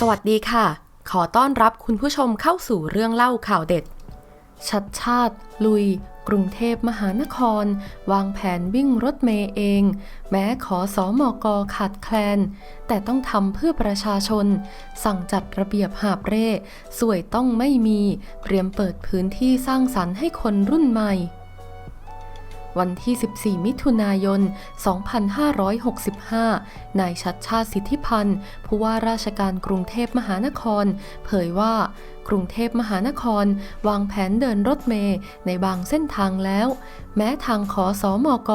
สวัสดีค่ะ ขอต้อนรับคุณผู้ชมเข้าสู่เรื่องเล่าข่าวเด็ด ชัดชาติ ลุย กรุงเทพมหานคร วางแผนวิ่งรถเมย์เอง แม้ขอสอมอกอขาดแคลน แต่ต้องทำเพื่อประชาชน สั่งจัดระเบียบหาบเร่สวยต้องไม่มี เตรียมเปิดพื้นที่สร้างสรรค์ให้คนรุ่นใหม่ วันที่ 14 มิถุนายน 2565 นายชัดชาติสิทธิพันธ์ ผู้ว่าราชการกรุงเทพมหานคร เผยว่ากรุงเทพมหานคร วางแผนเดินรถเมย์ในบางเส้นทางแล้ว แม้ทางขอสอมอก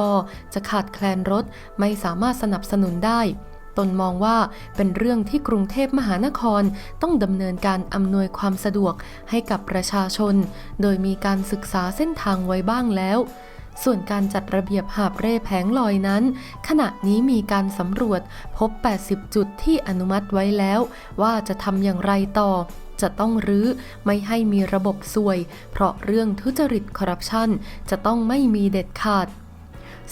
จะขาดแคลนรถไม่สามารถสนับสนุนได้ตนมองว่าเป็นเรื่องที่กรุงเทพมหานครต้องดำเนินการอำนวยความสะดวกให้กับประชาชน โดยมีการศึกษาเส้นทางไว้บ้างแล้ว ส่วนการจัดระเบียบหาบเร่แผงลอยนั้น ขณะนี้มีการสำรวจพบ 80 จุดที่อนุมัติไว้แล้ว ว่าจะทำอย่างไรต่อจะต้องรื้อไม่ให้มีระบบสวย เพราะเรื่องทุจริตคอร์รัปชันจะต้องไม่มีเด็ดขาด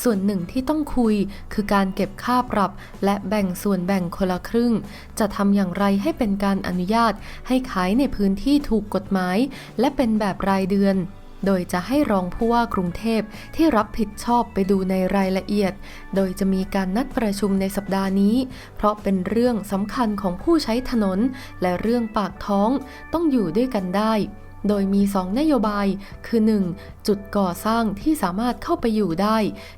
ส่วนหนึ่งที่ต้องคุยคือการเก็บค่าปรับ และแบ่งส่วนแบ่งคนละครึ่ง จะทำอย่างไรให้เป็นการอนุญาตให้ขายในพื้นที่ถูกกฎหมาย และเป็นแบบรายเดือน โดยจะให้รองผู้ว่ากรุงเทพที่รับผิดชอบไปดูในรายละเอียด โดยจะมีการนัดประชุมในสัปดาห์นี้ เพราะเป็นเรื่องสำคัญของผู้ใช้ถนน และเรื่องปากท้องต้องอยู่ด้วยกันได้ โดยมี 2 นโยบาย คือ 1. จุดก่อสร้างที่สามารถเข้าไปอยู่ได้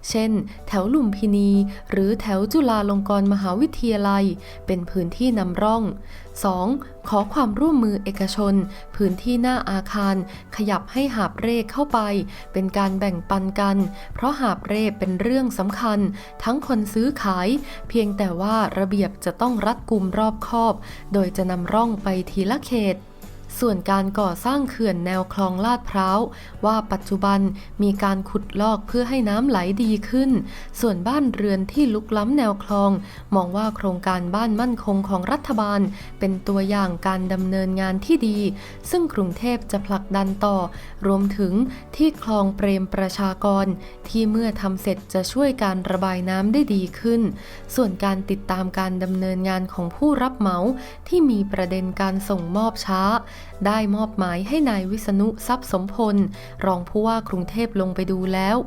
เช่น แถวลุมพินี หรือแถวจุฬาลงกรณ์มหาวิทยาลัย เป็นพื้นที่นำร่อง 2. ขอความร่วมมือเอกชน พื้นที่หน้าอาคาร ขยับให้หาบเร่เข้าไป เป็นการแบ่งปันกัน เพราะหาบเร่เป็นเรื่องสำคัญ ทั้งคนซื้อขาย เพียงแต่ว่าระเบียบจะต้องรัดกุมรอบคอบ โดยจะนำร่องไปทีละเขต ส่วนการก่อสร้างเขื่อนแนวคลองลาดพร้าวว่าปัจจุบันมีการขุดลอกเพื่อให้น้ำไหลดีขึ้น ส่วนบ้านเรือนที่ลุกล้ำแนวคลอง มองว่าโครงการบ้านมั่นคงของรัฐบาล เป็นตัวอย่างการดำเนินงานที่ดี ซึ่งกรุงเทพจะผลักดันต่อ รวมถึงที่คลองเปรมประชากร ที่เมื่อทำเสร็จจะช่วยการระบายน้ำได้ดีขึ้น ส่วนการติดตามการดำเนินงานของผู้รับเหมาที่มีประเด็นการส่งมอบช้าได้มอบหมายให้นายวิษณุทรัพย์สมพล รองผู้ว่ากรุงเทพลงไปดูแล้ว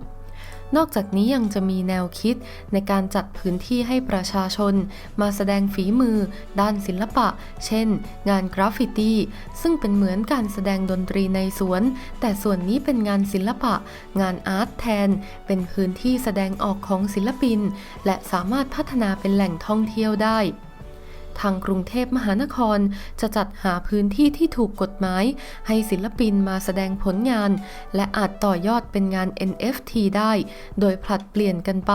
นอกจากนี้ยังจะมีแนวคิดในการจัดพื้นที่ให้ประชาชน มาแสดงฝีมือ ด้านศิลปะ เช่น งานกราฟฟิตี้ ซึ่งเป็นเหมือนการแสดงดนตรีในสวน แต่ส่วนนี้เป็นงานศิลปะ งานอาร์ตแทน เป็นพื้นที่แสดงออกของศิลปิน และสามารถพัฒนาเป็นแหล่งท่องเที่ยวได้ ทางกรุงเทพมหานครจะจัดหาพื้นที่ที่ถูกกฎหมาย ให้ศิลปินมาแสดงผลงาน และอาจต่อยอดเป็นงาน NFT ได้ โดยผลัดเปลี่ยนกันไป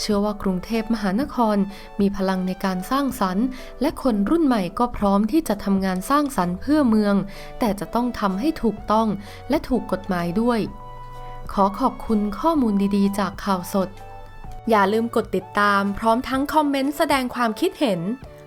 เชื่อว่ากรุงเทพมหานคร มีพลังในการสร้างสรรค์ และคนรุ่นใหม่ก็พร้อมที่จะทำงานสร้างสรรค์เพื่อเมือง แต่จะต้องทำให้ถูกต้องและถูกกฎหมายด้วย ขอขอบคุณข้อมูลดีๆ จากข่าวสดอย่าลืมกดติดตามพร้อมทั้งคอมเมนต์แสดงความคิดเห็น